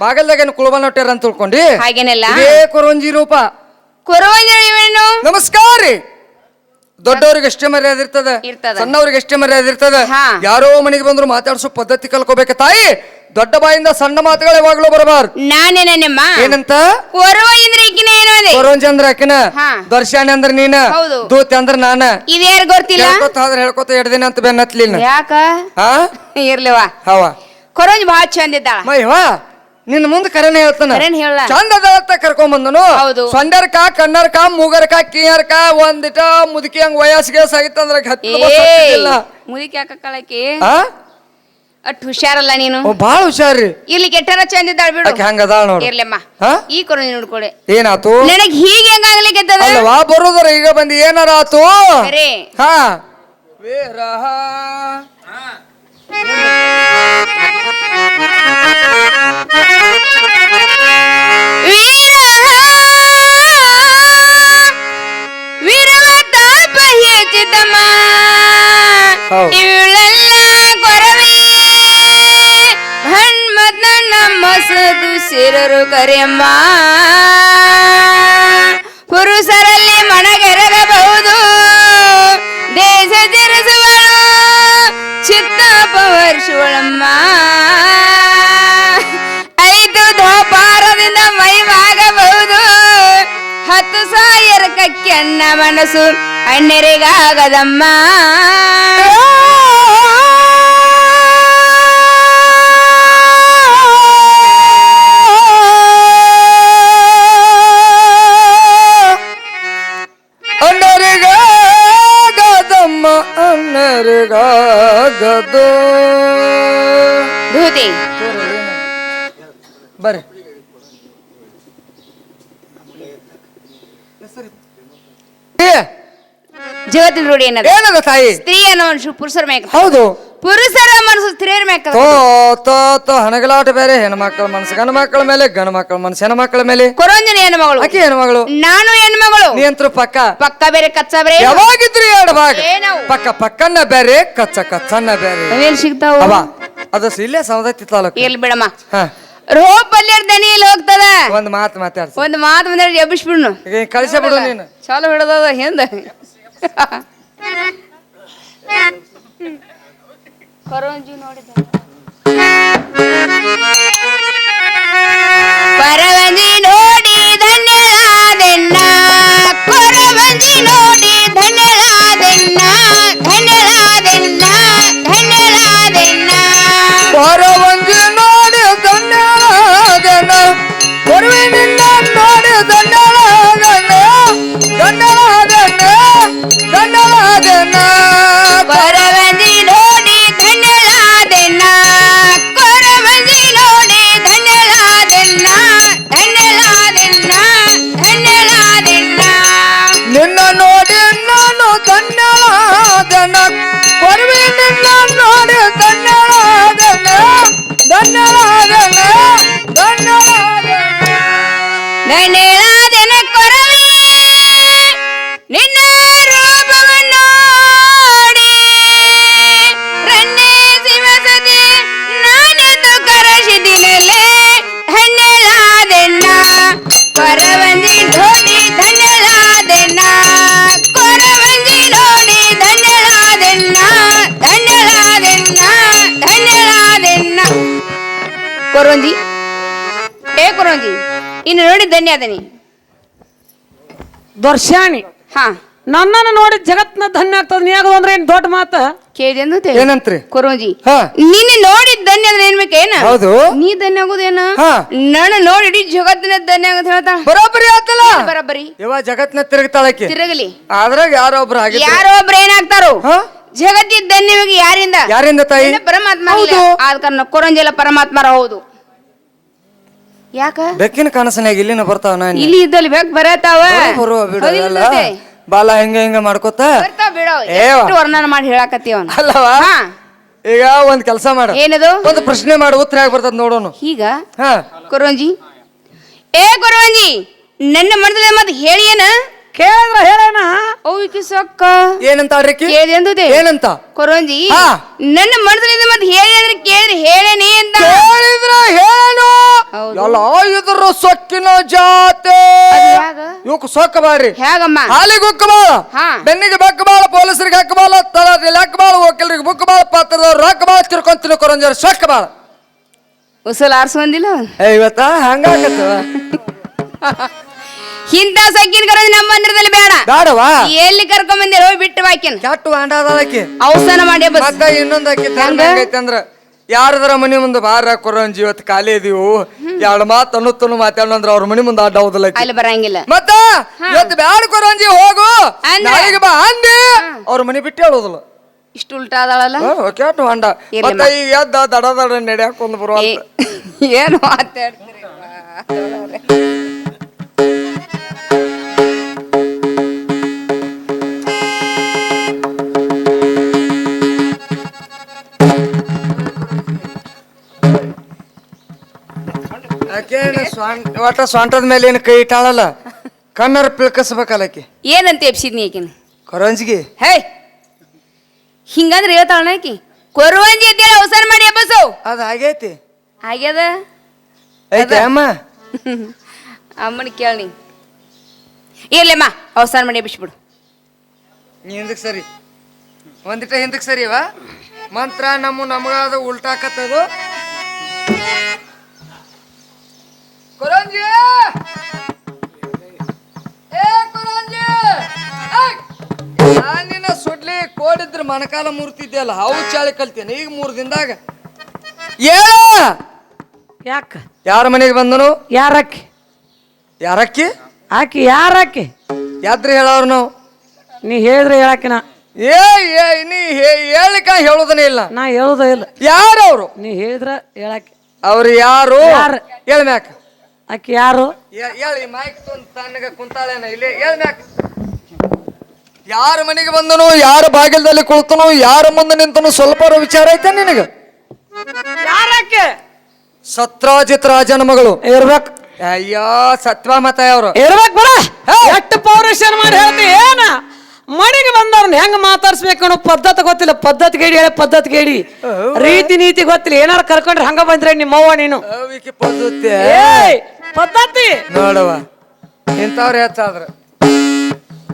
ಬಾಗಲ್ದಾಗ ಏನು ಕುಳಬ ನೋಟ್ಯಾರ ಅಂತ ತಿಳ್ಕೊಂಡಿ? ಹಾಗೇನಲ್ಲ. ಇದೇ ಕೊರಂಜಿ ರೂಪ. ಕೊರವಂಜನ ಇವೇನು? ನಮಸ್ಕಾರ ರೀ. ದೊಡ್ಡವ್ರಿಗೆ ಎಷ್ಟೇ ಮರ್ಯಾದೆ ಇರ್ತದ ಇರ್ತದ. ಸಣ್ಣವ್ರಿಗೆ ಎಷ್ಟೇ ಮರ್ಯಾದೆ ಇರ್ತದ ಹಾ. ಯಾರೋ ಮನೆಗೆ ಬಂದ್ರು ಮಾತಾಡ್ಸೋ ಪದ್ಧತಿ ಕಲ್ಕೋಬೇಕ ತಾಯಿ? ದೊಡ್ಡ ಬಾಯಿಂದ ಸಣ್ಣ ಮಾತುಗಳು ಯಾವಾಗ್ಲೂ ಬರಬಾರ್ದು. ನಾನೇನ ನಿಮ್ಮ? ಏನಂತ? ಏನು ಅದೇ? ಅಂದ್ರೆ ಅಂದ್ರ ಆಕಿನ? ಹಾ. ದರ್ಶಾಣಿ ಅಂದ್ರ ನೀನ? ಹೌದು. ದೂತಿ ಅಂದ್ರ ನಾನ? ಇದ್ಯಾರು ಗೊತ್ತಿಲ್ಲ? ಹೇಳ್ಕೊತ ಆದ್ರೆ ಹೇಳ್ಕೊತ ಎರಡ್ ದಿನ ಅಂತ ಬೆನ್ನತ್ಲಿಲ್ಲ ಯಾಕ? ಹಾ? ಇರ್ಲಿವಾ ಹವಾ. ಕೊರವಂಜಿ ಬಹಳ ಚಂದ ಇದ್ದಾಳ. ಮೈವಾ ನಿನ್ನ ಮುಂದೆ ಕರೆನೇ ಹೇಳ್ತಾನ. ಕರೆನ್ ಹೇಳ. ಚಂದ ಅದಾವತ್ತ ಕರ್ಕೊಂಡ್ ಬಂದನು ಹೌದು. ಸೊಂಡರ್ಕ ಕಣ್ಣರ್ಕ ಮೂಗರ್ಕ ಕಿಯರ್ಕ ಒಂದಿಟ ಮುದುಕಿ ಹಂಗ ವಯಸ್ಸಿಗೆ ಸಾಗಿತ್ತಂದ್ರ ಹತ್ತಿ ಏ ಬಸ್ ಹತ್ತಿದ್ದಿಲ್ಲ. ಮುದಿಕ್ ಯಾಕ ಕಳಕಿ? ಆ? ಅಟ್ ಹುಷಾರಲ್ಲ ನೀನು? ಓ ಬಾಳ ಹುಷಾರಿ ಇಲ್ಲಿ ಕೆಟ್ಟರ ಚಂದ ಇದ್ದಾಳ ಬಿಡು. ಆಕೆ ಹಂಗ ಅದಾಳ ನೋಡು. ಇರ್ಲಮ್ಮ ಹಾ? ಈ ನೀನು ನೋಡ್ಕೊಡೆ ಏನಾತು? ನನಗ್ ಹೀಗೆ ಹೆಂಗಾಗ್ಲಿಕ್ಕೆ ಅಲ್ಲವಾ ಬರೋದ್ರ ಈಗ ಬಂದು ಏನಾರ ಆತು? ಖರೆ ಹಾ. ವಿರಹ. ಸಿರರು ಕರೆಯಮ್ಮ. ಪುರುಷರಲ್ಲಿ ಮಣಗೆರಗಬಹುದು. ದೇಶ ಚಿತ್ತಾಪ ವರ್ಷಗಳಮ್ಮ ಐದು ಧೋಪಾರದಿಂದ ಮೈವಾಗಬಹುದು ಹತ್ತು ಸಾವಿರ ಕಕ್ಕಿ ಅಣ್ಣ ಮನಸ್ಸು ಅಣ್ಣರಿಗಾಗದಮ್ಮ ಬರ್ರಿ. ಜಗತ್ತಿನ ರೂಢಿ ಏನದ? ಏನದ ತಾಯಿ? ಸ್ತ್ರೀ ಅನ್ನೋ ಮನುಷ್ಯ ಪುರುಷರ ಮ್ಯಾಗ ಹೌದು. ಪುರುಷರ ಮನಸ್ಸು ಸ್ತ್ರೀಯರ ಮ್ಯಾಗ ತೋ ತೋ ತೋ ಹಣಗಲಾಟ ಬೇರೆ ಹೆಣ್ಮಕ್ಳ ಮನಸ್ಸು ಗಂಡ ಮಕ್ಕಳ ಮೇಲೆ ಗಂಡ ಮಕ್ಕಳ ಮನಸ್ಸು ಹೆಣ್ಮಕ್ಳ ಮೇಲೆ. ಕೊರಂಜನ ಹೆಣ್ಣು ಮಗಳು. ಆಕೆ ಹೆಣ್ಮಗಳು ನಾನು ಹೆಣ್ಣು ಮಗಳು. ನಿಯಂತ್ರ ಪಕ್ಕ. ಪಕ್ಕ ಬೇರೆ ಕಚ್ಚ ಬೇರೆ ಯಾವಾಗಿದ್ರು ಎರಡು ಭಾಗ. ಏನವು? ಪಕ್ಕ ಪಕ್ಕನ್ನ ಬೇರೆ ಕಚ್ಚ ಕಚ್ಚನ್ನ ಬೇರೆ. ಅವೇನ್ ಸಿಗ್ತಾವ? ಅವ ಅದು ಇಲ್ಲೇ ಸವದತ್ತಿ ತಾಲೂಕು. ಎಲ್ಲಿ ಬಿಡಮ್ಮ? ಹಾ. ರೋಪ್ ಅಲ್ಲಿ ದನಿ ಇಲ್ಲಿ ಹೋಗ್ತದ? ಒಂದ್ ಮಾತು ಮಾತಾಡ್ಸ. ಒಂದ್ ಮಾತು ಬಂದ್ರೆ ಎಬ್ಬಿಸ್ಬಿಡ್ನು. ಈಗ ಬಿಡು ನೀನು. ಚಾಲು ಹಿಡದ ಹಿಂದ? ಕೊರಂಜಿ ನೋಡಿದ. ಪರವಂಜಿ ನೋಡಿ ಧನ್ಯಳಾದೆನ್ನ ಕೊರವಂಜಿ ನೋಡಿ ಕೊರವಂಜಿ? ಏ ಕೊರೋಂಜಿ ಇನ್ನು ನೋಡಿ ಧನ್ಯದನಿ ದರ್ಶಾನಿ ಹಾ. ನನ್ನನ್ನು ನೋಡಿ ಜಗತ್ನ ಧನ್ಯ ಆಗ್ತದ. ನೀ ಆಗೋದು ಅಂದ್ರೆ ಏನ್ ದೊಡ್ಡ ಮಾತ? ಕೇಳಿದೆಂದು ಏನಂತ್ರಿ? ಕೊರೋಂಜಿ ಹಾ. ನಿನ್ನ ನೋಡಿ ಧನ್ಯ ಅಂದ್ರೆ ಏನ್ ಬೇಕೇನ ಹೌದು. ನೀ ಧನ್ಯ ಆಗೋದೇನ ಹಾ. ನನ್ನ ನೋಡಿ ಇಡೀ ಜಗತ್ತಿನ ಧನ್ಯ ಆಗತ್ ಹೇಳ್ತಾ ಬರೋಬ್ಬರಿ ಆತಲ್ಲ? ಬರಬ್ಬರಿ. ಇವ ಜಗತ್ನ ತಿರುಗ್ತಾಳಕ್ಕೆ ತಿರುಗಲಿ. ಅದ್ರಾಗ ಯಾರೋ ಒಬ್ರು ಆಗಿದ್ರು. ಯಾರೋ ಒಬ್ರು ಏನಾಗ್ತಾರೋ? ಹಾ? ಜಗತ್ತಿನ ಧನ್ಯವಾಗಿ ಯಾರಿಂದ? ಯಾರಿಂದ ತಾಯಿ? ನಿನ್ನ ಪರಮಾತ್ಮ ಹೌದು. ಆದ ಕಾರಣ ಕೊರಂಜಲ ಪರಮಾತ್ಮರ ಹೌದು. ಯಾಕ? ಬೆಕ್ಕಿನ ಕನಸನ್ಯಾಗ ಇಲ್ಲಿನ ಬರ್ತಾವ ನಾನು. ಇಲ್ಲಿ ಇದ್ದಲ್ಲಿ ಬೇಕ್ ಬರತಾವ. ಬರುವ ಬಿಡು ಅಲ್ಲ? ಬಾಲ ಹೆಂಗ ಹೆಂಗ ಮಾಡ್ಕೋತ? ಬರ್ತಾವ ಬಿಡೋ. ಏವ. ಎಷ್ಟು ವರ್ಣನ ಮಾಡಿ ಹೇಳಕತ್ತೀವ ಅವ್ನ. ಅಲ್ಲವಾ? ಹಾ. ಈಗ ಒಂದ್ ಕೆಲಸ ಮಾಡ. ಏನದು? ಒಂದು ಪ್ರಶ್ನೆ ಮಾಡು ಉತ್ತರ ಆಗಿ ಬರ್ತದ ನೋಡೋನು. ಈಗ? ಹಾ. ಕೊರವಂಜಿ ಏ ಕುರುವಂಜಿ ನನ್ನ ಮನದಲ್ಲಿ ಮತ್ತೆ ಹೇಳಿ ಏನ? ಕೇಳಿದ್ರ ಹೇಳೇನ? ಅವಿಕಿ ಸೊಕ್ಕ. ಏನಂತ ಏನಂತ? ಕೊರೋಂಜಿ ಹಾ. ನನ್ನ ಮನದಲ್ಲಿ ಮತ್ತೆ ಹೇಳಿ ಅಂದ್ರೆ ಕೇಳಿದ್ರೆ ಹೇಳೇನಿ ಅಂತ. ಕೇಳಿದ್ರ ಹೇಳು ಎಲ್ಲ ಇದ್ರ ಸೊಕ್ಕಿನ ಜಾತೆ. ಅದ್ ಹ್ಯಾಗ? ಇವಕ್ ಸೊಕ್ಕ ಬಾರಿ ಹೇಗಮ್ಮ? ಹಾಲಿಗೆ ಉಕ್ಕ ಬಾಳ. ಹಾ. ಬೆನ್ನಿಗೆ ಬೆಕ್ಕ ಬಾಳ ಪೊಲೀಸರಿಗೆ ಹಕ್ಕ ಬಾಳ ತಲಾಟಿಗೆ ಲೆಕ್ಕ ಬಾಳ ವಕೀಲರಿಗೆ ಬುಕ್ ಬಾಳ ಪಾತ್ರದವ್ರು ರೊಕ್ಕ ಬಾಳ ತಿರ್ಕೊಂಡ್ ಕೊರಂಜಿ ಸೊಕ್ಕ ಬಾಳ. ಉಸಲ್ ಆರ್ಸೊಂದಿಲ್ಲ ಏ ಇವತ್ತ? ಹಂಗಾಗತ್ತವ ಇಂಥ ಸಕ್ಕಿನ ಕರೋದು ನಮ್ಮ ಮಂದಿರದಲ್ಲಿ ಬೇಡ. ಬೇಡವಾ? ಎಲ್ಲಿ ಕರ್ಕೊಂಡ್ ಬಂದಿರೋ ಬಿಟ್ಟು ಬಾಕಿನ. ಕೆಟ್ಟು ಹಾಂಡಾದಕ್ಕೆ ಅವಸಾನ ಮಾಡಿ ಬಸ್. ಮತ್ತ ಇನ್ನೊಂದ್ ಯಾರದರ ಮನಿ ಮುಂದೆ ಬಾರ ಕೊರೋನ್ ಜೀವತ್ ಖಾಲಿ ಇದೀವು? ಎರಡು ಮಾತು ಅನ್ನುತ್ತನು ಮಾತಾಡಂದ್ರ ಅವ್ರ ಮನಿ ಮುಂದೆ ಅಡ್ಡ ಹೋದಲ್ಲ. ಅಲ್ಲಿ ಬರಂಗಿಲ್ಲ. ಮತ್ತ ಇವತ್ತು ಬ್ಯಾಡ ಕೊರಂಜಿ ಹೋಗು. ನಾಳೆಗೆ ಬಾ ಅಂದಿ. ಅವ್ರ ಮನಿ ಬಿಟ್ಟು ಹೇಳೋದಿಲ್ಲ. ಇಷ್ಟು ಉಲ್ಟಾ ಅದಾಳಲ್ಲ ಕೆಟ್ಟು ಹೊಂಡ. ಮತ್ತೆ ಈಗ ಎದ್ದ ದಡ ದಡ ನಡೆಯಾಕ ಒಂದು ಬರುವ ಏನು ಮಾತಾಡ್ತೀರಿ ಒಟ್ಟ ಸ್ವಾಂಟದ ಮೇಲೆ ಏನು ಕೈ ಇಟ್ಟಾಳಲ್ಲ ಕಣ್ಣರ ಪಿಳ್ಕಸ್ಬೇಕಲ್ಲ ಆಕಿ. ಏನಂತ ಎಪ್ಸಿದ್ನಿ ಈಕಿನ? ಕೊರಂಜಿಗೆ ಹೇ ಹಿಂಗಂದ್ರೆ ಹೇಳ್ತಾಳ ಆಕಿ. ಕೊರುವಂಜಿ ಅಂತೇಳಿ ಅವಸರ ಮಾಡಿ ಎಬ್ಬಸು. ಅದು ಆಗೈತಿ. ಆಗ್ಯದ? ಐತೆ ಅಮ್ಮ. ಅಮ್ಮನ ಕೇಳಿ ಇರ್ಲಿಮ್ಮ ಅವಸರ ಮಾಡಿ ಎಬ್ಬಿಸ್ಬಿಡು. ನೀ ಹಿಂದಕ್ಕೆ ಸರಿ. ಒಂದಿಟ ಹಿಂದಕ್ಕೆ ಸರಿವಾ ಮಂತ್ರ ನಮ್ಮ ನಮಗಾದ ಉಲ್ಟಾಕತ್ತದು ಮಣಕಾಲ ಇದೆಯಲ್ಲ ಅವು ಚಾಳಿ ಕಲ್ತೇನೆ. ಈಗ ಮೂರು ದಿನದಾಗ. ಏಳ ಯಾಕ? ಯಾರ ಮನೆಗೆ ಬಂದನು? ಯಾರಕ್ಕೆ? ಯಾರಕ್ಕಿ? ಆಕಿ ಯಾರಕ್ಕಿ? ಯಾತ್ರೆ ಹೇಳವ್ರು ನಾವು. ನೀ ಹೇಳಿದ್ರೆ ಹೇಳಾಕಿನ ಏ ಏ, ನೀ ಹೇ- ಹೇಳಿಕ ಹೇಳೋದನೇ ಇಲ್ಲ. ನಾ ಹೇಳುದ ಇಲ್ಲ. ಯಾರು ಅವರು? ನೀ ಹೇಳಿದ್ರ ಹೇಳಕ್ಕೆ ಅವ್ರು ಯಾರು? ಯಾರು? ಹೇಳ್ಮ್ಯಾಕ ಆಕಿ ಯಾರು? ಏ- ಹೇಳಿ ಮೈಕ್ ತಣ್ಣಗ ಕುಂತಾಳೇನ ಇಲ್ಲಿ? ಹೇಳ್ ಮ್ಯಾಕ. ಯಾರ ಮನೆಗೆ ಬಂದನು ಯಾರ ಬಾಗಿಲದಲ್ಲಿ ಕುಳಿತನು ಯಾರ ಮುಂದೆ ನಿಂತನು ಸ್ವಲ್ಪ ವಿಚಾರ ಐತೆ ನಿನಗ? ಯಾರಕ್ಕೆ ಸತ್ರಾಜಿತ್ ರಾಜನ ಮಗಳು. ಇರ್ಬೇಕು ಅಯ್ಯೋ ಸತ್ವ ಮತ ಅವರು. ಇರ್ಬೇಕು ಬರ. ಎಷ್ಟು ಪೌರುಷನ್ ಮಾಡಿ ಹೇಳ್ತಿ ಏನ? ಮನೆಗೆ ಬಂದವ್ರನ್ನ ಹೆಂಗ್ ಮಾತಾಡ್ಸ್ಬೇಕು ಅನ್ನೋ ಪದ್ಧತಿ ಗೊತ್ತಿಲ್ಲ. ಪದ್ಧತಿ ಗೇಡಿ ಹೇಳಿ ಪದ್ಧತಿ ಗೇಡಿ. ರೀತಿ ನೀತಿ ಗೊತ್ತಿಲ್ಲ. ಏನಾರ ಕರ್ಕೊಂಡ್ರೆ ಹಂಗ ಬಂದ್ರೆ ನಿಮ್ಮವ್ವ ನೀನು. ಪದ್ಧತಿ. ಏಯ್ ಪದ್ಧತಿ. ನೋಡವ ಇಂಥವ್ರು ಹೆಚ್ಚಾದ್ರ.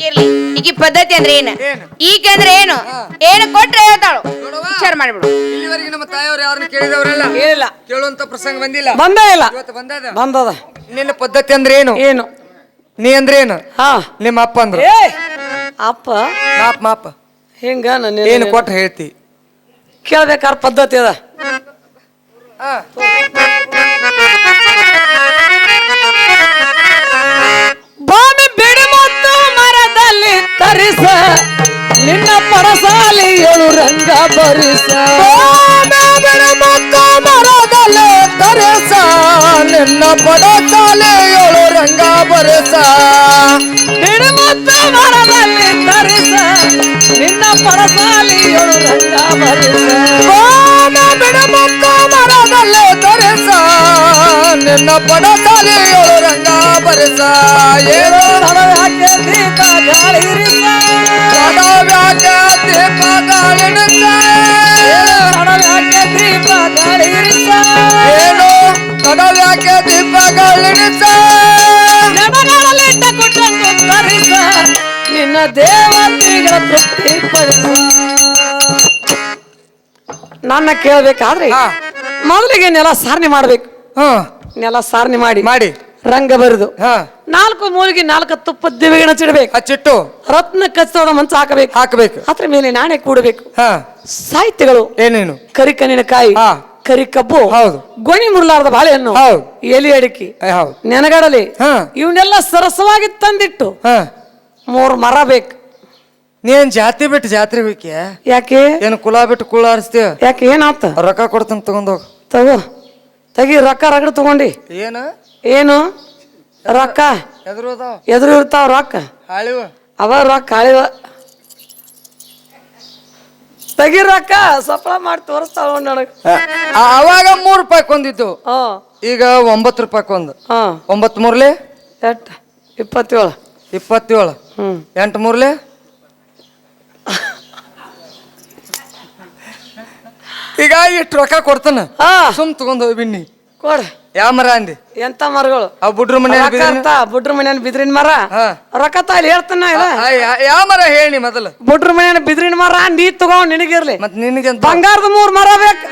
ಇರ್ಲಿ. ಈಗ ಈ ಪದ್ಧತಿ ಅಂದ್ರೆ ಏನು? ಏನು? ಈಗ ಅಂದ್ರೆ ಏನು? ಏನು ಕೊಟ್ರೆ ಹೇಳ್ತಾಳು. ವಿಚಾರ ಮಾಡ್ಬಿಡು. ಇಲ್ಲಿವರೆಗೆ ನಮ್ಮ ತಾಯಿಯವ್ರು ಯಾರನ್ನ ಕೇಳಿದವರೆಲ್ಲ? ಏನಿಲ್ಲ ಕೇಳುವಂತ ಪ್ರಸಂಗ ಬಂದಿಲ್ಲ. ಬಂದೇ ಇಲ್ಲ. ಇವತ್ತು ಬಂದದ? ಬಂದದ. ನಿನ್ನ ಪದ್ಧತಿ ಅಂದ್ರೆ ಏನು? ಏನು? ನೀ ಅಂದ್ರೆ ಏನು? ಹಾ. ನಿಮ್ಮ ಅಪ್ಪ ಅಂದ್ರೆ? ಏ! ಅಪ್ಪ? ಮಾಪ್ ಮಾಪ. ಹಿಂಗ ನಾನು ಏನು ಕೊಟ್ಟು ಹೇಳ್ತಿ? ಕೇಳ್ಬೇಕಾರ ಪದ್ಧತಿ ಅದ. ಬಾಮಿ ಮರದಲ್ಲಿ ತರಿಸ ನಿನ್ನ ಪರಸಾಲಿ ಏಳು ರಂಗ ಬರಿಸ ಮತ್ತು ಮರದಲ್ಲಿ ತರೆಸ ನಿನ್ನ ಪಡಸಾಲೆ ಏಳು ರಂಗ ಬರೆಸ ಬಿಡಿ ಮತ್ತು ಮರದಲ್ಲಿ ತರಿಸ ನಿನ್ನ ಪರಸಾಲಿ ಏಳು ರಂಗ ಬರಿಸ ಬಿಡ ಮತ್ತು ಮರದಲ್ಲಿ ತರೆಸ ನಿನ್ನ ಪಡಸಾಲೆ ಏಳು ರಂಗ ಬರೆಸ ಏನು ತಡವ್ಯಾಕೆ ದೀಪ ಗಾಳಿರಿಸ ಪಡವ್ಯಾಕ ದೀಪ ಗಾಳಿಡುತ್ತ ತಡವ್ಯಾಕೆ ದೀಪ ಗಾಳಿರಿಸ ಏನು ಕಡವ್ಯಾಕೆ ದೀಪಗಳಿಡುತ್ತ ನೆನಗಳಲ್ಲಿಟ್ಟ ಕುಟುಂಬ ತರಿಸ ನಿನ್ನ ದೇವತೆಗಳ ತೃಪ್ತಿ ಪಡಿಸ ನನ್ನ ಕೇಳ್ಬೇಕಾದ್ರೆ ಹಾ. ಮೊದಲಿಗೆ ನೆಲ ಸಾರಣೆ ಮಾಡ್ಬೇಕು ಹ ನೆಲ ಸಾರಣೆ ಮಾಡಿ. ಮಾಡಿ. ರಂಗ ಬರೆದು. ಹಾ. ನಾಲ್ಕು ಮೂಲಿಗೆ ನಾಲ್ಕು ತುಪ್ಪದ ದಿವೆಗಿನ ಚಿಡಬೇಕು ಚಿಟ್ಟು ರತ್ನ ಕಚ್ಚೋಡ ಮಂಚ ಹಾಕಬೇಕು. ಹಾಕಬೇಕು. ಅದ್ರ ಮೇಲೆ ನಾಣೆ ಕೂಡಬೇಕು. ಹಾ. ಸಾಹಿತ್ಯಗಳು. ಏನೇನು? ಕರಿ ಕಣ್ಣಿನ ಕಾಯಿ. ಹಾ. ಕರಿ ಕಬ್ಬು ಹೌದು. ಗೊಣಿ ಮುರ್ಲಾರದ ಬಾಳೆಹಣ್ಣು. ಹೌದು. ಎಲಿ ಅಡಿಕೆ. ನೆನಗಡಲಿ ಹೌದು. ನೆನಗಡಲೆ. ಹಾ. ಇವನ್ನೆಲ್ಲ ಸರಸವಾಗಿ ತಂದಿಟ್ಟು ಹಾ. ಮೂರು ಮರ ಬೇಕು. ನೀನ್ ಜಾತಿ ಬಿಟ್ಟು ಜಾತ್ರೆ ಬೇಕೆ ಯಾಕೆ? ಏನು ಕುಲ ಬಿಟ್ಟು ಕುಳ ಆರಿಸ್ತೀಯ? ಯಾಕೆ ಏನಾತ? ರೊಕ್ಕ ಕೊಡ್ತಾನೆ ತಗೊಂಡೋಗ ತಗೋ. ತೆಗಿ ರೊಕ್ಕ ರಗಡ ತಗೊಂಡಿ. ಏನು? ಏನು? ರೊಕ್ಕ. ಎದುರು ಅದಾವ. ಎದುರು ಇರ್ತಾವ ರೊಕ್ಕ. ಹಾಳಿವ. ಅವ ರೊಕ್ಕ ಹಾಳಿವ. ತೆಗಿ ರೊಕ್ಕ ಸಫಲ ಮಾಡಿ ತೋರಿಸ್ತಾವ ನನಗೆ. ಅವಾಗ ಮೂರು ರೂಪಾಯಿ ಕೊಂದಿದ್ದು. ಹಾ. ಈಗ ಒಂಬತ್ತು ರೂಪಾಯಿ ಕೊಂದು. ಹಾ. ಒಂಬತ್ತು ಮೂರ್ಲೆ? ಎಟ್? ಇಪ್ಪತ್ತೇಳು. ಇಪ್ಪತ್ತೇಳು. ಹ್ಞೂ ಎಂಟು ಮೂರ್ಲೆ? ಈಗ ಇಷ್ಟು ರೊಕ್ಕ ಕೊಡ್ತಾನ. ಹಾ. ಸುಮ್ ತಗೊಂಡ್ ಹೋಗಿ ಬಿನ್ನಿ ಕೊಡ. ಯಾವ ಮರ ಅಂದಿ? ಎಂತ ಮರಗಳು? ಆ ಬುಡ್ರ ಮನೆ ರೊಕ್ಕ ಬುಡ್ರ ಮನೆಯನ್ ಬಿದ್ರಿನ ಮರ? ಹಾ. ರೊಕ್ಕ ಇಲ್ಲಿ ಹೇಳ್ತಾನ ಇಲ್ಲ ಯಾವ ಮರ ಹೇಳಿ ಮೊದಲು. ಬುಡ್ರ ಮನೆಯನ್ ಬಿದ್ರಿನ ಮರ ನೀ ತಗೊಂಡ್ ನಿನಗಿರ್ಲಿ. ಮತ್ ನಿನಗೆ ಬಂಗಾರದ ಮೂರ್ ಮರ ಬೇಕು.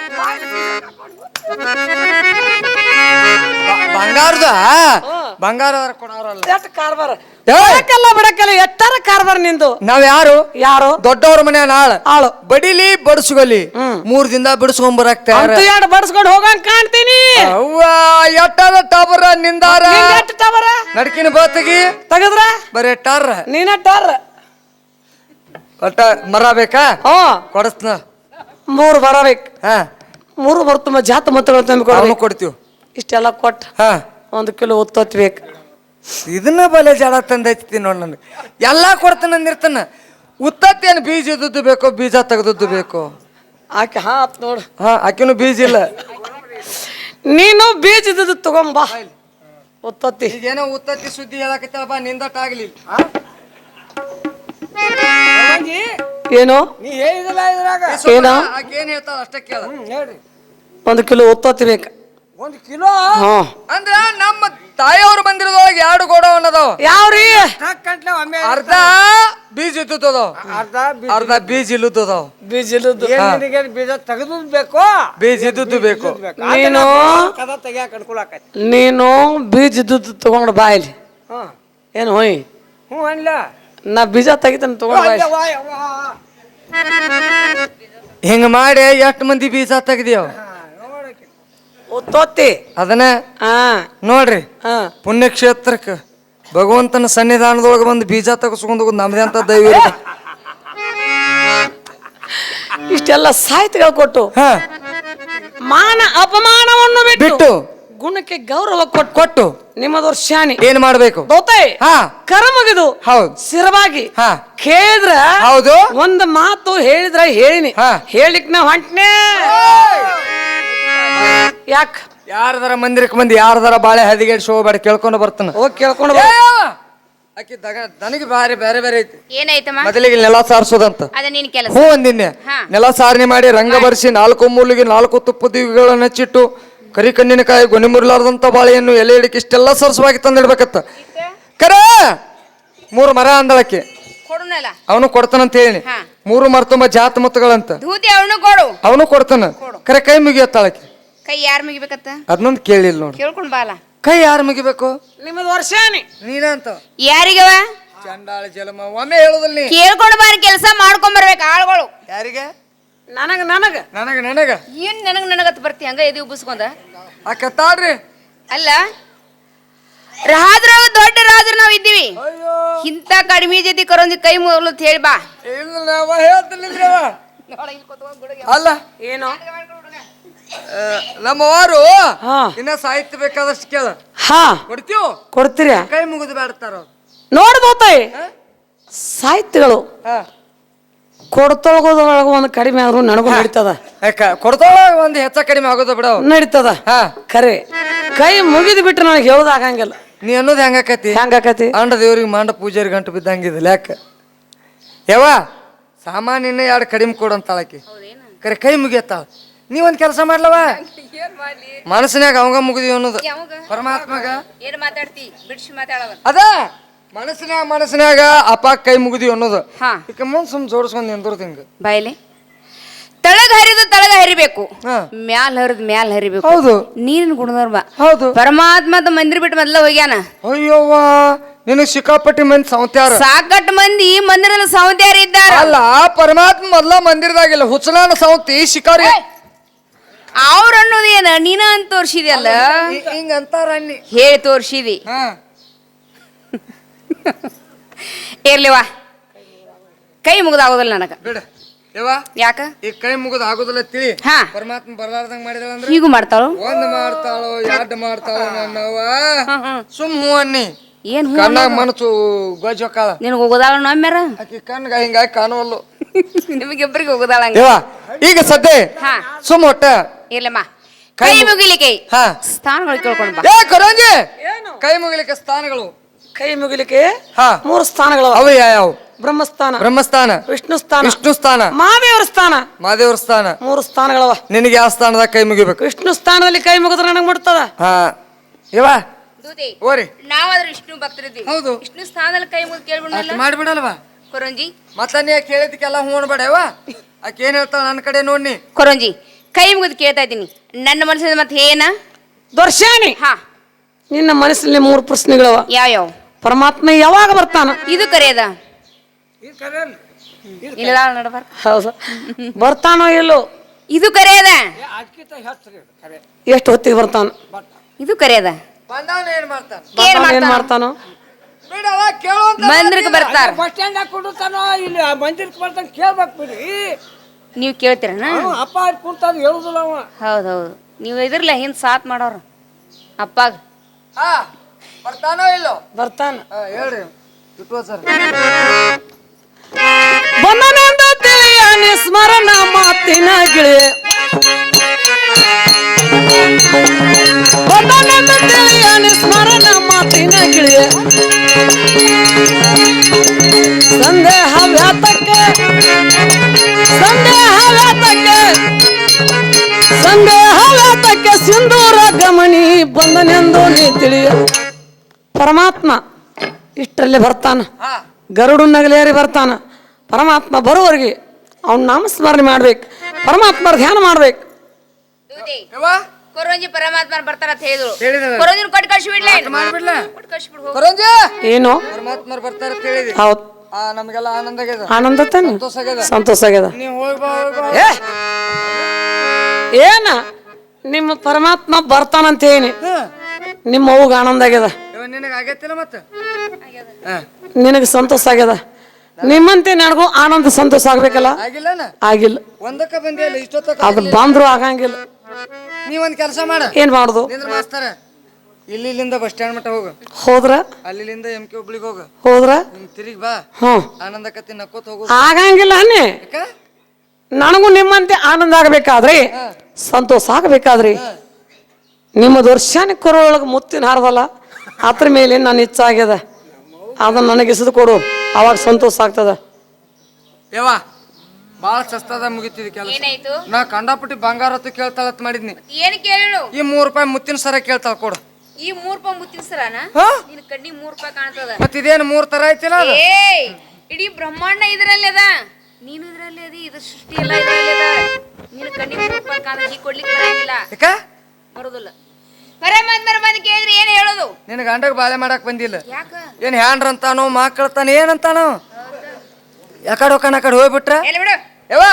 ಬಂಗಾರದ? ಬಂಗಾರ ಕೊಡೋರಲ್ಲ. ಎಷ್ಟ್ ಕಾರ್ಬಾರ. ಏಯ್! ಬಿಡಕ್ಕಲ್ಲ ಬಿಡಕ್ಕಲ್ಲ ಎಟ್ಟಾರ ಕಾರ್ಬಾರ ನಿಂದು. ನಾವ್ ಯಾರು? ಯಾರು? ದೊಡ್ಡವ್ರ ಮನೆ ನಾಳ. ಆಳು. ಬಡಿಲಿ ಬಡಿಸ್ಕೊಲಿ ಮೂರ್ ದಿನ ಬಿಡಿಸ್ಕೊಂಡ್ ಬರಕ್ ಅಂತೂ ಎರಡು ಬಡ್ಸ್ಕೊಂಡು ಹೋಗಂಗ್ ಕಾಣ್ತೀನಿ. ಅವ್ವ ಎಟ್ಟದ ಟಬರ ನಿಂದಾರ? ನಿಂದ್ ಟಬರ ಟವರ? ನಡ್ಕಿನ ಬತ್ತಗಿ ತೆಗದ್ರ? ಬರೇ ಟಾರ ನೀನ ಟಾರ ಒಟ್ಟ ಮರ ಬೇಕಾ? ಹ್ಞೂ ಕೊಡಸ್ನ. ಮೂರು ಬರಬೇಕು ಹಾ. ಮೂರು ಬರ್ತಮ್ಮ ಜಾತ ಮತ್ತಗಳು ಕೊಡ್ತೀವಿ. ಇಷ್ಟೆಲ್ಲ ಕೊಟ್ಟು ಹಾ. ಒಂದು ಕಿಲೋ ಉತ್ತೊತ್ತು ಬೇಕು ಇದನ್ನ ಬಲೆ ಜಾಡ ತಂದೈತಿ ನೋಡಿ ನನಗೆ. ಎಲ್ಲ ಕೊಡ್ತಾನ ಅಂದಿರ್ತಾನ ಉತ್ತತ್ತಿ ಏನು ಬೀಜ ಇದ್ದದ್ದು ಬೇಕೋ ಬೀಜ ತೆಗೆದದ್ದು ಬೇಕೋ? ಆಕೆ ಹಾತ್ ನೋಡು. ಹಾ ಆಕಿನೂ ಬೀಜ ಇಲ್ಲ. ನೀನು ಬೀಜ ಇದ್ದದ್ದು ತಗೊಂಬಾ. ಉತ್ತತ್ತಿ. ಈಗೇನೋ ಉತ್ತತ್ತಿ ಸುದ್ದಿ ಹೇಳಕತ್ತಲ್ಲ ಬಾ ನಿಂದಟ್ ಆಗ್ಲಿ. ಏನು? ನೀ ಹೇಳಿದಲ್ಲ ಇದ್ರಾಗ. ಏನೋ? ಆಕೆ ಏನ್ ಹೇಳ್ತಾಳ ಅಷ್ಟೇ ಕೇಳ. ಹೇಳ್ರಿ. ಒಂದು ಕಿಲೋ ಉತ್ತೊತ್ತಿ ಬೇಕು. ಒಂದು ಕಿಲೋ? ಹ್ಞೂ ಅಂದ್ರ ನಮ್ಮ ತಾಯಿಯವ್ರ ಮಂದಿರದೊಳಗೆ ಎರಡು ಗೋಡೌನ್ ಅದಾವ ಯಾವ್ರಿ? ಅರ್ಧ ಬೀಜ ಇದ್ದದವ ಅರ್ಧ ಬೀಜ. ಅರ್ಧ ಬೀಜ ಇಲ್ಲದ್ದು. ಬೀಜ ತೆಗೆದು ಬೇಕು ಬೀಜ ಇದ್ದದ್ದು ಬೇಕು. ನೀನು ಕದ ತೆಗಿಯಾಕ ಅನುಕೂಲ ಆಕೈತಿ. ನೀನು ಬೀಜ ಇದ್ದದ್ದು ತಗೊಂಡು ಇಲ್ಲಿ. ಹಾ. ಏನು ಹೋಯ್? ಹ್ಞೂ ಅನ್ಲ. ನಾ ಬೀಜ ತೆಗಿತಾನೆ ತಗೊಂಡು ಬಾಯ್ಲಿ ಹಿಂಗ ಮಾಡಿ ಎಷ್ಟು ಮಂದಿ ಬೀಜ ತೆಗ್ದಿಯವ ಉತ್ತೊತ್ತಿ ಅದನ್ನ ಹಾ ನೋಡ್ರಿ. ಹಾ ಪುಣ್ಯಕ್ಷೇತ್ರಕ್ಕೆ ಭಗವಂತನ ಸನ್ನಿಧಾನದೊಳಗೆ ಬಂದು ಬೀಜ ತಗಸ್ಕೊಂಡು ಹೋಗುದು ನಮ್ದೇ ಅಂತ ದೈವ ಇಷ್ಟೆಲ್ಲ ಸಾಹಿತ್ಯಗಳು ಕೊಟ್ಟು ಮಾನ ಅಪಮಾನವನ್ನು ಬಿಟ್ಟು ಗುಣಕ್ಕೆ ಗೌರವ ಕೊಟ್ಟು ಕೊಟ್ಟು. ನಿಮ್ಮದವ್ರ ಶಾನಿ ಏನ್ ಮಾಡ್ಬೇಕು? ಕರ ಮುಗಿದು ಹೌದು. ಸ್ಥಿರವಾಗಿ ಹಾ. ಕೇಳಿದ್ರ ಹೌದು. ಒಂದು ಮಾತು ಹೇಳಿದ್ರ ಹೇಳಿನಿ. ಹೇಳಿಕ್ ನಾ ಹೊಂಟ್ನೆ. ಯಾಕ? ಯಾರದಾರ ಮಂದಿರಕ್ಕೆ ಬಂದು ಯಾರದಾರ ಬಾಳೆ ಹದಿಗೆಡ್ ಶೋ ಬೇಡ ಕೇಳ್ಕೊಂಡು ಬರ್ತಾನ. ಹೋಗಿ ಕೇಳ್ಕೊಂಡು ಬಾ! ಆಕಿ ದಗ ನನಗೆ ಬಾರಿ ಬೇರೆ ಬೇರೆ ಐತಿ. ಏನಾಯ್ತಮ್ಮ? ಮೊದಲಿಗೆ ನೆಲ ಸಾರಿಸೋದಂತ. ಹೂ ನಿನ್ ಕೆಲಸ. ಹ್ಞೂ ಅಂದಿನ್ನೆ. ನೆಲ ಸಾರಣೆ ಮಾಡಿ ರಂಗ ಬರ್ಸಿ ನಾಲ್ಕು ಮೂಲಿಗೆ ನಾಲ್ಕು ತುಪ್ಪ ದಿವಿಗಳನ್ನು ಹಚ್ಚಿಟ್ಟು ಕರಿ ಕಣ್ಣಿನಕಾಯಿ ಗೊನೆ ಮುರಿಲಾರ್ದಂತ ಬಾಳೆಯನ್ನು ಎಲೆ ಇಡಕ್ಕೆ ಇಷ್ಟೆಲ್ಲ ಸರಸವಾಗಿ ತಂದಿಡ್ಬೇಕತ್ತ. ಕರೆ! ಮೂರು ಮರ ಅಂದಳಕ್ಕೆ. ಕೊಡುನಲ್ಲ? ಅವನು ಕೊಡ್ತಾನಂತ ಹೇಳಿ ಹಾ. ಮೂರು ಮರ ತುಂಬ ಜಾತ ಮುತ್ತುಗಳಂತ. ಧೂತಿ ಅವನು ಕೊಡು. ಅವನು ಕೊಡ್ತಾನ. ಕರೆ ಕೈ ಮುಗಿಯತ್ತಾಳಕ್ಕೆ. ಕೈ ಯಾರು ಮುಗಿಬೇಕತ್ತ? ಅದನ್ನೊಂದು ಕೇಳಿಲ್ಲ ನೋಡಿ. ಕೇಳ್ಕೊಂಡ್ ಬಾಲ ಕೈ ಯಾರು ಮುಗಿಬೇಕು? ನಿಮ್ಮದು ವರ್ಷಾನಿ. ನೀನಂತ. ಯಾರಿಗವ? ಚಂಡಾಳ ಜಲಮ ಒಮ್ಮೆ ಹೇಳುದಿಲ್ಲ ನೀ. ಕೇಳ್ಕೊಂಡ್ ಬಾರಿ ಕೆಲಸ ಮಾಡ್ಕೊಂಡ್ ಬರ್ಬೇಕು ಆಳ್ಗಳು. ಯಾರಿಗೆ? ನನಗ ನನಗ. ನನಗ ನನಗ. ಏನ್ ನನಗ್ ನನಗತ್ ಬರ್ತಿ? ಹಂಗ ಎದಿ ಉಬ್ಬಿಸ್ಕೊಂಡ? ಆ ಕತ್ತಾಡ್ರಿ ಅಲ್ಲ ರಾಜ್ರೊಳಗ ದೊಡ್ಡ ರಾಜ್ರ ನಾವ್ ಇದ್ದೀವಿ. ಅಯ್ಯೋ. ಇಂಥ ಕಡಿಮೆ ಜೊತೆ ಕರೊಂದಿ ಕೈ ಮುಗಲು ಹೇಳಿ ಬಾ. ಇಲ್ಲ ಅವ ಅಲ್ಲ. ಏನು? ನಮ್ಮವರು ಹಾ. ಇನ್ನ ಸಾಹಿತ್ಯ ಬೇಕಾದಷ್ಟು ಕೇಳ. ಹಾ. ಕೊಡ್ತೀವ್ ಕೊಡ್ತೀರಿ. ಕೈ ಮುಗಿದು ಬೇಡ್ತಾರ. ನೋಡ್ಬೋತಾಯಿ ಸಾಹಿತ್ಯಗಳು ಹಾ. ಕೊಡ್ತೊಳಗೋದ್ರೊಳಗ ಒಂದು ಕಡಿಮೆ ಆದ್ರೂ ನನಗೂ ನಡೀತದ. ಕೊಡ್ತಾಳ ಒಂದು ಹೆಚ್ಚ ಕಡಿಮೆ ಆಗೋದು ಬಿಡ. ನಡೀತದ. ಹಾ. ಖರೆ. ಕೈ ಮುಗಿದು ಬಿಟ್ರೆ ನನಗೆ ಹೇಳೋದಾಗಂಗಿಲ್ಲ ನೀ ಅನ್ನೋದು ಹೆಂಗಾಕತಿ? ಹೆಂಗಾಕತಿ? ಅಂಡ ದೇವ್ರಿಗೆ ಮಂಡ ಪೂಜಾರಿ ಗಂಟು ಬಿದ್ದಂಗಿದಿಲ್ಲ ಯಾಕ? ಯಾವ ಸಾಮಾನ್ಯನ ಎರಡು ಕಡಿಮೆ ಕೊಡಂತಾಳಕಿ ಕರೆ ಕೈ ಮುಗಿಯತ್ತಾಳ. ನೀವೊಂದ್ ಕೆಲಸ ಮಾಡ್ಲವ? ಮನಸ್ಸಿನಾಗ ಅವಂಗ ಮುಗಿದೀವಿ ಅನ್ನೋದು. ಯಾವಾಗ ಪರಮಾತ್ಮಗ? ಏನ್ ಮಾತಾಡ್ತಿ? ಬಿಡ್ಸಿ ಮಾತಾಡವ. ಅದ ಮನಸ್ಸಿನಾಗ ಮನಸ್ಸಿನಾಗ ಅಪ್ಪ ಕೈ ಮುಗಿದೀವಿ ಅನ್ನೋದು. ಹಾ. ಈಗ ಮುಂದ್ ಸುಮ್ ಜೋಡಿಸ್ಕೊಂಡ್ ನಿಂದ್ರದ್ ಹಿಂಗ. ಬಾಯ್ಲಿ. ತಳಗ ಹರಿದು ತಳಗ ಹರಿಬೇಕು. ಹಾ. ಮ್ಯಾಲ್ ಹರಿದ್ ಮ್ಯಾಲ್ ಹರಿಬೇಕು. ಹೌದು. ನೀರಿನ ಗುಣಧರ್ಮ. ಹೌದು. ಪರಮಾತ್ಮದ ಮಂದಿರ ಬಿಟ್ಟು ಮೊದ್ಲ ಹೋಗ್ಯಾನ. ಅಯ್ಯವ್ವ ನಿನಗ್ ಸಿಕ್ಕಾಪಟ್ಟಿ ಮಂದಿ ಸಂತ್ಯಾರ ಸಾಕಟ್ಟು ಮಂದಿ ಈ ಮಂದಿರದ ಸೌಂದರ್ಯ ಇದ್ದಾರ. ಅಲ್ಲ ಪರಮಾತ್ಮ ಮೊದ್ಲ ಮಂದಿರದಾಗಿಲ್ಲ ಹುಚ್ಚನ ಸೌತಿ ಶಿಕಾರಿ. ಅವ್ರ ಅನ್ನೋದು ಏನ ನೀನ ಅಂತ ತೋರ್ಸಿದ್ಯಲ್ಲ? ಹಿಂಗ ಅಂತಾರ ಅನ್ನಿ. ಹೇಳಿ ತೋರ್ಸಿದಿ. ಹಾ. ಇರ್ಲಿವಾ ಕೈ ಮುಗ್ದಾಗೋದಿಲ್ಲ ನನಗ. ಬಿಡು. ಯವ್ವ? ಯಾಕ? ಈ ಕೈ ಮುಗಿದ ಆಗುದಿಲ್ಲ ತಿಳಿ. ಹಾ. ಪರಮಾತ್ಮ ಬರ್ಲಾರ್ದಂಗ ಮಾಡಿದಳ ಅಂದ್ರೆ? ಹೀಗೂ ಮಾಡ್ತಾಳು? ಒಂದ್ ಮಾಡ್ತಾಳೋ ಎರಡ್ ಮಾಡ್ತಾಳೋ ನನ್ನವ್ವ? ಹ್ಮ್ ಹ್ಮ್. ಸುಮ್ ಹೂ ಅನ್ನಿ. ಏನ್ ಹೂ ಕಣ್ಣಾಗ ಮನಸ್ಸು ಗೊಜ್ಜ ಹೊಕ್ಕಾಳ ನಿನಗೆ ಹೋಗೋದಾಳ ನಮ್ಮ್ಯಾರ ಆಕಿ ಕಣ್ಗ ಹಿಂಗಾಗಿ ಕಾಣುವಲ್ಲು. ನಿಮಗಿಬ್ಬರಿಗೆ ಹೋಗೋದಾಳ ಹಂಗ ಯವ್ವ ಈಗ ಸದ್ಯ ಹಾ. ಸುಮ್ ಹೊಟ್ಟ ಇರ್ಲಮ್ಮ. ಕೈ ಮುಗಿಲಿಕ್ಕೆ ಹಾ. ಸ್ಥಾನಗಳು ಕೇಳ್ಕೊಂಡು ಬಾ. ಏ ಏನು? ಕೈ ಮುಗಿಲಿಕ್ಕೆ ಸ್ಥಾನಗಳು. ಕೈ ಮುಗಿಲಿಕ್ಕೆ ಹಾ. ಮೂರು ಸ್ಥಾನಗಳು ಅವು ಯಾವ ಬ್ರಹ್ಮಸ್ಥಾನ. ಬ್ರಹ್ಮಸ್ಥಾನ. ವಿಷ್ಣು ಸ್ಥಾನ. ವಿಷ್ಣು ಸ್ಥಾನ. ಮಹಾದೇವರ ಸ್ಥಾನ. ಮಹಾದೇವರ ಸ್ಥಾನ. ಮೂರು ಸ್ಥಾನಗಳವ. ನಿನಗೆ ಯಾವ ಸ್ಥಾನದಾಗ ಕೈ ಮುಗಿಬೇಕು? ವಿಷ್ಣು ಸ್ಥಾನದಲ್ಲಿ ಕೈ ಮುಗಿದ್ರೆ ನನಗೆ ಮುಟ್ತದ? ಹಾ. ಇವ. ಓರಿ. ನಾವಾದ್ರೆ ವಿಷ್ಣು ಭಕ್ತರಿದ್ದೀವಿ. ಹೌದು. ವಿಷ್ಣು ಸ್ಥಾನದಲ್ಲಿ ಕೈ ಮುಗಿದು ಕೇಳ್ಬಿಡಲ್ಲ? ಅಷ್ಟು ಮಾಡ್ಬಿಡಲ್ವಾ? ಕೊರಂಜಿ. ಮತ್ತೆ ನೀ ಕೇಳಿದಕ್ಕೆಲ್ಲ ಹ್ಞೂ ಅನ್ಬೇಡವ ಆಕೆ ಏನ್ ಹೇಳ್ತಾಳ ನನ್ನ ಕಡೆ ನೋಡಿ ಕೊರಂಜಿ ಕೈ ಮುಗಿದು ಕೇಳ್ತಾ ಇದ್ದೀನಿ. ನನ್ನ ಮನಸ್ಸಿನ ಮತ್ತೆ ಏನ? ದೊರ್ಶಾನಿ ಹಾ. ನಿನ್ನ ಮನಸ್ಸಲ್ಲಿ ಮೂರು ಪ್ರಶ್ನೆಗಳವ. ಯಾವ್ಯಾವ? ಪರಮಾತ್ಮ ಯಾವಾಗ ಬರ್ತಾನ? ಇದು ಕರೆಯದ? ಇದು ಕರೆಯಲ್ಲ. ಇಲ್ಲ ನಡಬಾರ ಹೌದು. ಬರ್ತಾನೋ ಇಲ್ಲೋ? ಇದು ಕರೆಯದ? ಎಷ್ಟು ಹೊತ್ತಿಗೆ ಬರ್ತಾನ? ಇದು ಕರೆಯದ? ಬಂದವನ ಏನ್ ಮಾಡ್ತಾನ? ಮಾಡ್ತಾನ? ಮಂದಿರಕ್ಕೆ ಬರ್ತಾರ. ಬಸ್ ಸ್ಟ್ಯಾಂಡ್ ಹಾಕೊಂಡಿರ್ತಾನೋ ಇಲ್ಲಿ ಮಂದಿರಕ್ಕೆ ಬರ್ತಾನೆ ಕೇಳ್ಬೇಕು ಬಿಡ್ರಿ ನೀವು ಕೇಳ್ತೀರನ? ಅವ್ನು ಅಪ್ಪ ಕುಂತಾನ ಹೇಳುದಿಲ್ಲ ಅವ. ಹೌದು ನೀವು ಇದ್ರಲ್ಲ ಹಿಂದ್ ಸಾತ್ ಮಾಡೋರು? ಅಪ್ಪಾಗ. ಹಾ ಬರ್ತಾನೋ ಇಲ್ಲೋ? ಬರ್ತಾನ. ಆ, ಹೇಳ್ರಿ. ಇಟ್ವ ಸರ್. ಬಂದನೆಂದು ತಿಳಿಯ ನಿಸ್ಮರಣ ಮಾತಿನ ಗಿಳಿ. ಬಂದನೆಂದು ತಿಳಿಯ ನಿಸ್ಮರಣ ಮಾತಿನ ಗಿಳಿ. ಸಂದೇಹ ವ್ಯಾತಕ್ಕೆ ಸಂದೇಹ ಹಾಲಾಟಕ್ಕೆ ಸಿಂಧೂರ ಗಮನಿ ಬಂದನೆಂದು ನೀ ತಿಳಿಯ. ಪರಮಾತ್ಮ ಇಷ್ಟರಲ್ಲಿ ಬರ್ತಾನ. ಹಾ. ಗರುಡು ನಗಲೇರಿ ಬರ್ತಾನ. ಪರಮಾತ್ಮ ಬರುವವರೆಗೆ ಅವ್ನ ನಾಮಸ್ಮರಣೆ ಮಾಡ್ಬೇಕು. ಪರಮಾತ್ಮರ ಧ್ಯಾನ ಮಾಡ್ಬೇಕು. ಪರಮಾತ್ಮ ಬರ್ತಾರ ಅಂತ ಹೇಳಿದ್ರು. ಏನು? ಪರಮಾತ್ಮರು ಬರ್ತಾರ ಅಂತ ಹೇಳಿದಿ. ಹೌದ್. ಆ ನಮಗೆಲ್ಲ ಆನಂದ ಆಗ್ಯದ. ಆನಂದ ಸಂತೋಷ ಆಗ್ಯದ. ಸಂತೋಷ ಆಗ್ಯದ. ನೀವ್ ಹೋಗಿ ಬಾ ಬಾ. ಏ! ಏನ? ನಿಮ್ಮ ಪರಮಾತ್ಮ ಬರ್ತಾನಂತ ಹೇಳಿ. ನಿಮ್ಮ ಅವ್ಗ ಆನಂದ ಆಗ್ಯದ. ನಿನಗ ಸಂತೋಷ ಆಗ್ಯದ. ನಿಮ್ಮಂತೆ ನನಗೂ ಆನಂದ ಸಂತೋಷ ಆಗ್ಬೇಕಲ್ಲ? ಆಗಿಲ್ಲ ಒಂದಕ್ಕ ಬಂದಿಲ್ಲ. ಅದು ಬಂದ್ರು ಆಗಂಗಿಲ್ಲ. ನೀವೊಂದ್ ಕೆಲಸ ಮಾಡ. ಏನ್ ಮಾಡುದು? ಇಲ್ಲಿಂದ ಬಸ್ ಸ್ಟ್ಯಾಂಡ್ ಮಟ್ಟ ಹೋಗ. ಹೋದ್ರ? ಅಲ್ಲಿಂದ ಎಂ ಕೆ ಹುಬ್ಳಿಗೆ ಹೋಗ. ಹೋದ್ರ? ತಿರುಗಿ ಬಾ. ಹ್ಮ್. ಆನಂದ ಕತ್ತಿ ನಕ್ಕೋತ ಹೋಗು. ಆಗಂಗಿಲ್ಲ ಅನ್ನಿ ನನಗೂ ನಿಮ್ಮಂತೆ ಆನಂದ ಆಗಬೇಕಾದ್ರೆ ಸಂತೋಷ ಆಗಬೇಕಾದ್ರೆ. ನಿಮ್ಮ ದರ್ಶನ ಕೊರೊಳಗೆ ಮುತ್ತಿನ ಹಾರದಲ್ಲ ಅದ್ರ ಮೇಲೆ ನನ್ನ ಇಚ್ಛಾಗ್ಯದ ಅದನ್ನ ನನಗೆ ಇಸಿದು ಕೊಡು. ಅವಾಗ ಸಂತೋಷ ಆಗ್ತದ. ಯವ್ವ ಬಾಳ ಸಸ್ತದ ಮುಗಿತಿದ್ ಕೆಲಸ. ಏನಾಯ್ತು? ನಾ ಕಂಡಾಪಟ್ಟಿ ಬಂಗಾರ ಹೊತ್ತು ಕೇಳ್ತಾಳತ್ ಮಾಡಿದ್ನಿ. ಏನ್ ಕೇಳು ಈ ಮೂರ್ ರೂಪಾಯಿ ಮುತ್ತಿನ ಸರ ಕೇಳ್ತಾಳ ಕೊಡು. ಈ ಮೂರ್ ರೂಪಾಯಿ ಮುತ್ತಿನ ಸರ ಹಾ? ನಿನ್ ಕಣ್ಣಿಗೆ ಮೂರ್ ರೂಪಾಯಿ ಕಾಣ್ತದ. ಮತ್ ಇದೇನ್ ಮೂರ್ ತರ ಐತಿಲ್ಲ ಅದು? ಏಯ್ ಇಡೀ ಬ್ರಹ್ಮಾಂಡ ಇದ್ರಲ್ಲಿ ಅದ. ನೀನು ಇದರಲ್ಲಿ ಅದಿ ಇದು ಸೃಷ್ಟಿ ಎಲ್ಲ ಇದ್ರಲ್ಲಿ ಅದ. ನಿನ್ ಕಣ್ಣಿಗೆ ಕಾಣ ಕೊಡ್ಲಿಕ್ಕೆ ಬರಂಗಿಲ್ಲ. ಯಾಕ? ಬರೋದಿಲ್ಲ. ಪರಮಾತ್ಮರ ಬಂದು ಕೇಳಿದ್ರೆ ಏನ್ ಹೇಳೋದು? ನಿನ್ನ ಗಂಡಗ್ ಬಾಳೆ ಮಾಡಕ್ ಬಂದಿಲ್ಲ. ಯಾಕ? ಏನ್ ಹ್ಯಾಂಡ್ರ ಅಂತಾನೋ ಮಕ್ಕಳತಾನ ಏನಂತಾನೋ? ಯಾಕಡೆ ಹೋಗ್ಕಣ ಆ ಕಡೆ ಹೋಗ್ಬಿಟ್ರ? ಎಲ್ಲಿ ಬಿಡು. ಯವ್ವ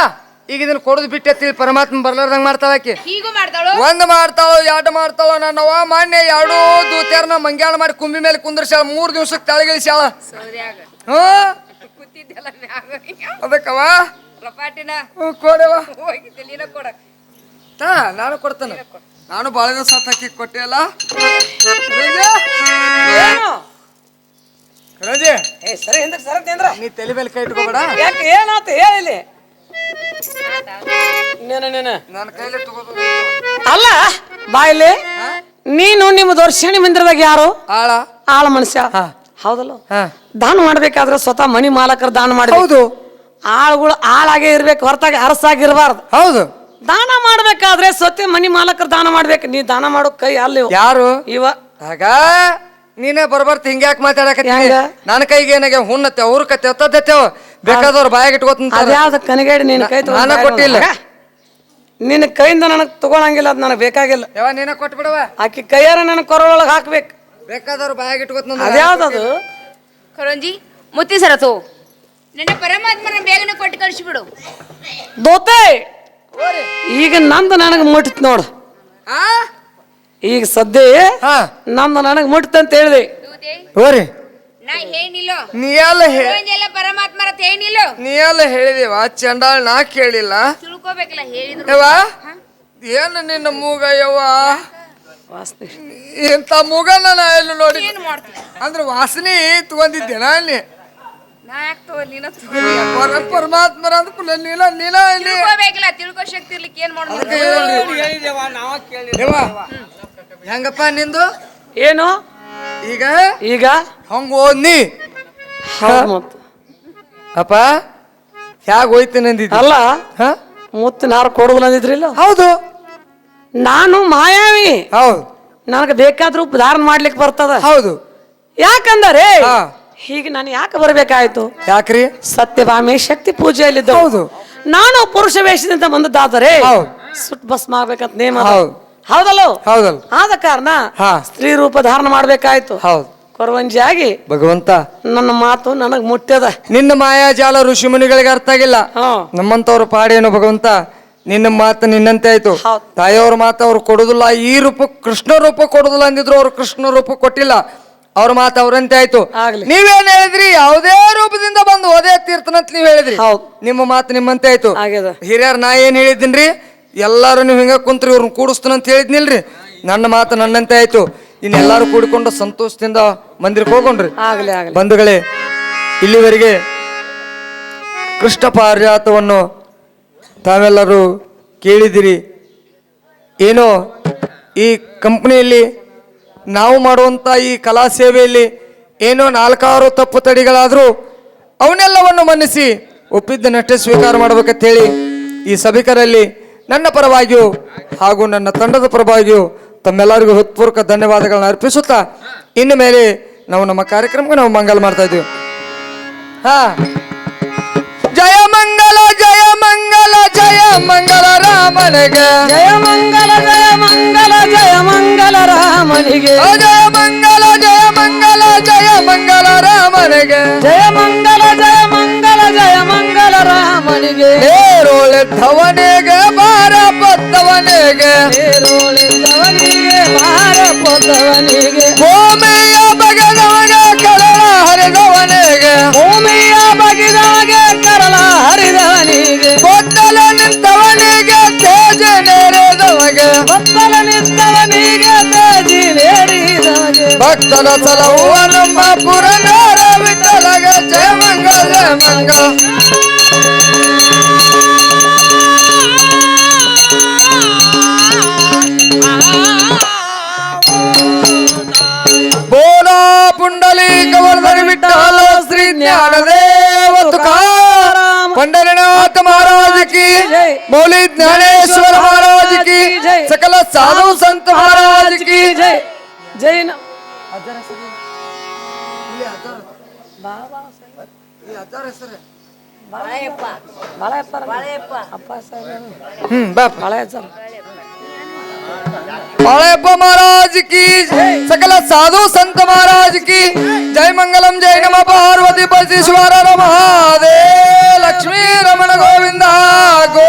ಈಗ ಇದನ್ನ ಕೊಡೋದು ಬಿಟ್ಟೆತ್ತಿ ಪರಮಾತ್ಮ ಬರ್ಲಾರ್ದಂಗ ಮಾಡ್ತಾಳ ಆಕಿ. ಹೀಗೂ ಮಾಡ್ತಾಳು? ಒಂದ್ ಮಾಡ್ತಾವ ಎರಡು ಮಾಡ್ತಾಳೋ ನನ್ನವ ಮಾನ್ಯ ಎರಡು ದೂತ್ಯಾರನ ಮಂಗ್ಯಾಳ ಮಾಡಿ ಕುಂಬಿ ಮೇಲೆ ಕುಂದ್ರಸ್ಯಾಳ ಮೂರ್ ದಿವ್ಸಕ್ಕೆ ತಳಗಿಳಿಸ್ಯಾಳ ಸೌದ್ಯಾಗ ಹ್ಮ್? ಕೂತಿದ್ದೆಲ್ಲ ಮ್ಯಾಗ? ಅದಕ್ಕವ ರಪಾಟಿನ ಹ್ಞೂ ಕೊಡವ ಹೋಗಿದ್ದೆ ನೀನ ಕೊಡಕ್ ತಾ ನಾನು ಕೊಡ್ತೇನೆ. ನಾನು ಭಾಳ ದಿವಸ ಹಾಕಿ ಕೊಟ್ಟೆ ಅಲ್ಲ ರಜೆ ಏ ಸರಿ ಹಿಂದಕ್ಕೆ ನೀ ತಲೆ ಮೇಲೆ ಕೈ ಇಟ್ಕೋಬೇಡ. ಯಾಕೆ ಏನಾತ ಹೇಳಿ ನೀನ ನೀನ. ನನ್ನ ಕೈಲೇ ತಗೋದು ಅಲ್ಲ ಬಾಯಲ್ಲಿ ನೀನು ನಿಮ್ಮ ದರ್ಶನಿ ಮಂದಿರದಾಗ ಯಾರು? ಆಳ. ಆಳ ಮನುಷ್ಯ. ಹೌದಲ್ಲ? ಹಾ. ದಾನ ಮಾಡ್ಬೇಕಾದ್ರೆ ಸ್ವತಃ ಮನಿ ಮಾಲಕರು ದಾನ ಮಾಡಬಹುದು ಹೌದು. ಆಳುಗಳು ಆಳಾಗೆ ಇರ್ಬೇಕು ಹೊರತಾಗಿ ಅರಸಾಗಿರ್ಬಾರ್ದು ಹೌದು. ದಾನ ಮಾಡ್ಬೇಕಾದ್ರೆ ಸ್ವತಃ ಮನಿ ಮಾಲಕರು ದಾನ ಮಾಡ್ಬೇಕು. ನೀ ದಾನ ಮಾಡೋ ಕೈ ಅಲ್ಲಿ ಯಾರು? ಇವ. ಆಗ ನೀನೇ ಬರ್ಬರ್ತ ಹಿಂಗ್ಯಾಕ್ ಮಾತಾಡಕತ್ತಿ? ಹೆಂಗ? ನನ್ನ ಕೈಗೆ ಏನಾಗ ಹುಣ್ಣತ್ತೆ ಅವ್ರ ಕತ್ತೆ ಒತ್ತದ್ದೆತ್ತೇವ ಬೇಕಾದವ್ರು ಬಾಯಾಗ ಇಟ್ಕೋತಂತಾರ ಅದ್ಯಾವ್ದ ಕನಗೇಡಿ ನಿನ್ನ ಕೈ ತಗೊಂಡ್ ನಾನ ಕೊಟ್ಟಿಲ್ಲ. ನಿನ್ನ ಕೈಯಿಂದ ನನಗೆ ತಗೊಳಂಗಿಲ್ಲ ಅದು ನನಗೆ ಬೇಕಾಗಿಲ್ಲ. ಯಾವ ನೀನ ಕೊಟ್ಬಿಡವ ಆಕಿ ಕೈಯಾರ ನನಗೆ ಕೊರೊಳಗೆ ಹಾಕ್ಬೇಕು. ಬೇಕಾದವ್ರು ಬಾಯಾಗ ಇಟ್ಕೋತ ಅದ್ಯಾವ್ದದು? ಕೊರಂಜಿ ಮುತ್ತಿ ಸರತು ತೋ ನನ್ನ ಪರಮಾತ್ಮನ ಬೇಗನೆ ಕೊಟ್ಟು ಕಳಿಸಿಬಿಡು ದೋತೆ ಈಗ ನಂದು ನನಗೆ ಮುಟ್ಟಿತ್ ನೋಡು. ಆ? ಈಗ ಸದ್ಯ ಹಾ. ನಂದು ನನಗೆ ಮುಟ್ಟಿತಂತ ಹೇಳಿದೆ. ದೂತೆ ಹೋರಿ. ನಾ ಏನಿಲ್ಲ. ನೀ ಎಲ್ಲ ಹೇ ಎಲ್ಲ ಪರಮಾತ್ಮರ ಏನಿಲ್ಲ. ನೀ ಎಲ್ಲ ಹೇಳಿದೇವ ಚಂಡಾಳ್ ನಾ ಕೇಳಿಲ್ಲ. ತಿಳ್ಕೊಬೇಕಲ್ಲ ಹೇಳಿದ್ರು. ಯವ್ವ? ಏನು ನಿನ್ನ ಮೂಗ ಯವ್ವ? ವಾಸನೆ ಇಂಥ ಮೂಗ ನಾನು ಎಲ್ಲಿ ನೋಡಿ ಏನ್ ಮಾಡ್ತೀನಿ ಅಂದ್ರೆ ವಾಸನೆ ತಗೊಂಡಿದ್ದೆ ಅಲ್ಲಿ ನಾ ಯಾಕೆ ತಗೋ ನೀನ ತಗೋ ಪರ ಪರಮಾತ್ಮರ ಅಂದ್ರೆ ನೀಲ ನೀಲ ಇಲ್ಲಿ. ತಿಳ್ಕೊಬೇಕಲ್ಲ ತಿಳ್ಕೊ ಶಕ್ತಿ ಇರ್ಲಿಕ್ಕೆ ಏನ್ ಮಾಡೋದು ಅದಕ್ಕೆ ಹೇಳ್ರಿ. ಹೇಳಿದೇವ ನಾವ ಕೇಳಿ ಯವ್ವ ಹೆಂಗಪ್ಪ ನಿಂದು? ಏನು? ಈಗ? ಈಗ? ಹಂಗ ಓದ್ನಿ. ಹೌದು ಅಪ್ಪ ಹ್ಯಾಗ ಹೋಯ್ತೀನಿ ಅಂದಿದ್ದಿ ಅಲ್ಲ ಹಾ? ಮುತ್ತಿನ ಹಾರ ಅಂದಿದ್ರಿಲ್ಲ ಹೌದು. ನಾನು ಮಾಯಾವಿ. ಹೌದು. ನನಗೆ ಬೇಕಾದ್ರೂ ಧಾರಣ ಮಾಡ್ಲಿಕ್ಕೆ ಬರ್ತದ. ಹೌದು. ಯಾಕಂದರೆ ಹೀಗೆ ನಾನು ಯಾಕೆ ಬರಬೇಕಾಯ್ತು? ಯಾಕ್ರಿ? ಸತ್ಯಭಾಮಿ ಶಕ್ತಿ ಪೂಜೆಯಲ್ಲಿದ್ದ ಹೌದು. ನಾನು ಪುರುಷ ವೇಷದಿಂದ ಬಂದದ್ದಾದರೆ ಹೌದು. ಸುಟ್ ಬಸ್ ಮಾಡ್ಬೇಕಂತ ನೇಮ ಹೌದಲ್ಲ ಹೌದು. ಹೌದಲ್ಲೋ? ಆದ ಕಾರಣ. ಸ್ತ್ರೀ ರೂಪ ಧಾರಣ ಮಾಡ್ಬೇಕಾಯ್ತು. ಹೌದು. ಕೊರವಂಜಿ ಆಗಿ ಭಗವಂತ. ನನ್ನ ಮಾತು ನನಗ್ ಮುಟ್ಟ್ಯದ ನಿನ್ನ ಮಾಯಾಜಾಲ ಋಷಿ ಮುನಿಗಳಿಗೆ ಅರ್ಥ ಆಗಿಲ್ಲ. ನಮ್ಮಂತವ್ರ ಪಾಡೇನು ಭಗವಂತ ನಿನ್ನ ಮಾತು ನಿನ್ನಂತೆ ಆಯ್ತು. ತಾಯಿಯವ್ರ ಮಾತು ಅವ್ರು ಕೊಡುದಿಲ್ಲ. ಈ ರೂಪ ಕೃಷ್ಣ ರೂಪ ಕೊಡುದಿಲ್ಲ ಅಂದಿದ್ರು ಅವ್ರು ಕೃಷ್ಣ ರೂಪ ಕೊಟ್ಟಿಲ್ಲ. ಅವ್ರ ಮಾತು ಅವರಂತೆ ಆಯ್ತು. ನೀವೇನ್ ಹೇಳಿದ್ರಿ? ಯಾವುದೇ ರೂಪದಿಂದ ಬಂದು ಓದೇ ತೀರ್ಥನಂತ ನೀವ್ ಹೇಳಿದ್ರಿ. ನಿಮ್ಮ ಮಾತು ನಿಮ್ಮಂತೆ ಆಯ್ತು. ಹಿರಿಯರ್ ನಾ ಏನ್ ಹೇಳಿದ್ದೀನ್ರಿ? ಎಲ್ಲಾರು ನೀವು ಹಿಂಗ ಕುಂತ್ರಿ ಇವ್ರನ್ನ ಕೂಡಿಸ್ತಾನಂತ ಹೇಳಿದ್ನಿಲ್ರಿ? ನನ್ನ ಮಾತು ನನ್ನಂತೆ ಆಯ್ತು. ಇನ್ನೆಲ್ಲಾರು ಕೂಡಿಕೊಂಡು ಸಂತೋಷದಿಂದ ಮಂದಿರಕ್ಕೆ ಹೋಗೊಂಡ್ರಿ ಆಗ್ಲಿ ಆಗ್ಲಿ. ಬಂಧುಗಳೇ ಇಲ್ಲಿವರೆಗೆ ಕೃಷ್ಣ ಪಾರಿಜಾತವನ್ನು ತಾವೆಲ್ಲರೂ ಕೇಳಿದಿರಿ. ಏನೋ ಈ ಕಂಪ್ನಿಯಲ್ಲಿ ನಾವು ಮಾಡುವಂಥ ಈ ಕಲಾ ಸೇವೆಯಲ್ಲಿ ಏನೋ ನಾಲ್ಕಾರು ತಪ್ಪು ತಡಿಗಳಾದರೂ ಅವನ್ನೆಲ್ಲವನ್ನು ಮನ್ನಿಸಿ ಒಪ್ಪಿದ್ದನ್ನಷ್ಟೇ ಸ್ವೀಕಾರ ಮಾಡಬೇಕಂತೇಳಿ ಈ ಸಭಿಕರಲ್ಲಿ ನನ್ನ ಪರವಾಗಿಯೂ ಹಾಗೂ ನನ್ನ ತಂಡದ ಪರವಾಗಿಯೂ ತಮ್ಮೆಲ್ಲರಿಗೂ ಹೃತ್ಪೂರ್ವಕ ಧನ್ಯವಾದಗಳನ್ನ ಅರ್ಪಿಸುತ್ತಾ ಇನ್ನು ಮೇಲೆ ನಾವು ನಮ್ಮ ಕಾರ್ಯಕ್ರಮಕ್ಕೆ ನಾವು ಮಂಗಲ್ ಮಾಡ್ತಾ ಇದ್ದೀವಿ. ಹಾ. ಮಂಗಲ ರಾಮನಿಗೆ ಜಯ ಮಂಗಲ ಜಯ ಮಂಗಲ ಜಯ ಮಂಗಲ ರಾಮನಿಗೆ ಓ ಜಯ ಮಂಗಲ ಜಯ ಮಂಗಲ ಜಯ ಮಂಗಲ ರಾಮನಿಗೆ ಜಯ ಮಂಗಲ ಜಯ ಮಂಗಲ ಜಯ ಮಂಗಲ ರಾಮನಿಗೆ ನೇರೋಳೆದ್ದವನಿಗೆ ಬಾರ ಬದ್ದವನಿಗೆ ನೇರೋಳಿದ್ದವನಿಗೆ ಭಕ್ತನಿದ್ದವನಿಗೆ ತಾಜಿ ನೀಡಿದಾಗೆ. ಭಕ್ತನ ಸಲಹುವ ನಮ್ಮ ಪುರನಾರ ವಿಠಲಗ ಜಯ ಮಂಗಳ ಜಯ ಮೌಲಿ ಜ್ಞಾನೇಶ್ವರ साधु संत महाराज की जय. जय. ना. बाळायप्पा महाराज की सकल साधु संत महाराज की जय. मंगलम जय नम पार्वती परतीश्वर महादेव लक्ष्मी रमण गोविंदा. गो